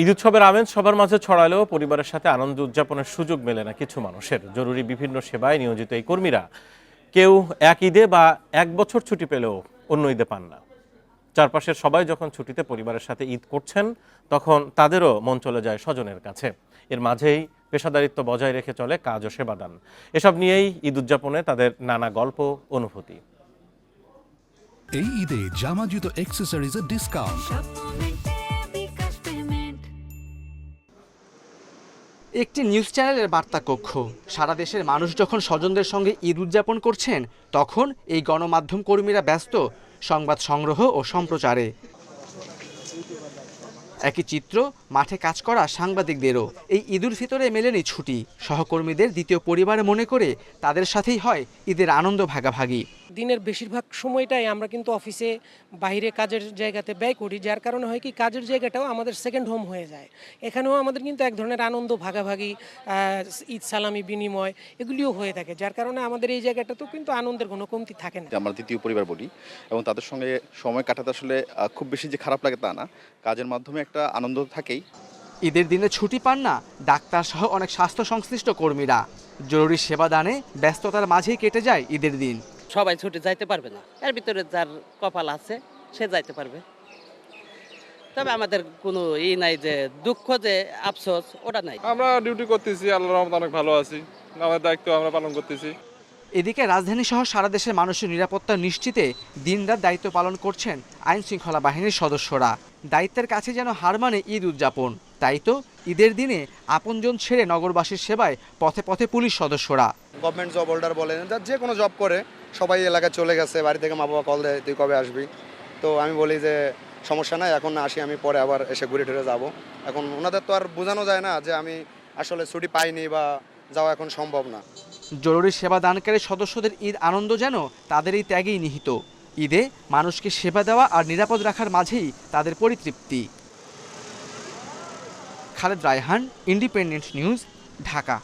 ঈদ উৎসবের আমেজ সবার মাঝে ছড়ালেও পরিবারের সাথে আনন্দ উদযাপনের সুযোগ মেলে না কিছু মানুষের। জরুরি বিভিন্ন সেবায় নিয়োজিত এই কর্মীরা কেউ এক ঈদে বা এক বছর ছুটি পেলেও অন্য ঈদে পান না। চারপাশের সবাই যখন ছুটিতে পরিবারের সাথে ঈদ করছেন তখন তাদেরও মন চলে যায় স্বজনের কাছে। এর মাঝেই পেশাদারিত্ব বজায় রেখে চলে কাজ ও সেবাদান। এসব নিয়েই ঈদ উদযাপনে তাদের নানা গল্প অনুভূতি। এই ঈদে জামা জুতো অ্যাক্সেসরিজের ডিসকাউন্ট একটি নিউজ চ্যানেলের বার্তা কক্ষ সারা দেশের মানুষ যখন স্বজনদের সঙ্গে ঈদ উদযাপন করছেন, তখন এই গণমাধ্যম কর্মীরা ব্যস্ত, সংবাদ সংগ্রহ ও সম্প্রচারে। একই চিত্র, মাঠে কাজ করা সাংবাদিকদেরও। এই ঈদুল ফিতরে মেলেনি ছুটি। সহকর্মীদের দ্বিতীয় পরিবারে মনে করে তাদের সাথেই হয় ঈদের আনন্দ ভাগাভাগি। দিনের বেশিরভাগ সময়টাই আমরা কিন্তু অফিসে বাইরে কাজের জায়গাতে ব্যয় করি যার কারণে হয় কি কাজের জায়গাটাও আমাদের সেকেন্ড হোম হয়ে যায়। এখানেও আমাদের কিন্তু এক ধরনের আনন্দ ভাগাভাগি ঈদ সালামি বিনিময় এগুলিও হয়ে থাকে যার কারণে আমাদের এই জায়গাটাতেও কিন্তু আনন্দের কোনো কমতি থাকে না। আমরা দ্বিতীয় পরিবার বলি এবং তাদের সঙ্গে সময় কাটাতে আসলে খুব বেশি যে খারাপ লাগে তা না। কাজের মাধ্যমে একটা আনন্দ থাকেই। ঈদের দিনে ছুটি পান না ডাক্তার সহ অনেক স্বাস্থ্য সংশ্লিষ্ট কর্মীরা। জরুরি সেবা দানে ব্যস্ততার মাঝেই কেটে যায় ঈদের দিন। সবাই ছুটে যাইতে পারবে না। এর ভিতরে যার কপাল আছে, সে যাইতে পারবে। তবে আমাদের কোনো ই নাই যে দুঃখ যে আফসোস, ওটা নাই। আমরা ডিউটি করতেছি আল্লাহ রহমত অনেক ভালো আছি। আমাদের দায়িত্ব আমরা পালন করতেছি। এদিকে রাজধানী সহ সারা দেশের মানুষের নিরাপত্তা নিশ্চিতে দিনরাত দায়িত্ব পালন করছেন আইন শৃঙ্খলা বাহিনীর সদস্যরা। দায়িত্বের কাছে যেন হার মানে ঈদ উদযাপন। তাই তো ঈদের দিনে আপনজন ছেড়ে নগরবাসীর সেবায় পথে পথে পুলিশ সদস্যরা। গভর্নমেন্ট জব হোল্ডার বলেন, যে কোনো জব করে, সবাই এলাকায় চলে গেছে, বাড়ি থেকে মা বাবা কল দেয়, তুই কবে আসবি? তো আমি বলি যে, সমস্যা নাই, এখন আসি, আমি পরে আবার এসে ঘুরে টুরে যাব। এখন ওনাদের তো আর বোঝানো যায় না যে আমি আসলে ছুটি পাইনি বা যাওয়া এখন সম্ভব না। জরুরি সেবা দানকারী সদস্যদের ঈদ আনন্দ যেন তাদের এই ত্যাগেই নিহিত। ঈদে মানুষকে সেবা দেওয়া আর নিরাপদ রাখার মাঝেই তাদের পরিতৃপ্তি। Khaled Raihan, independent news, Dhaka.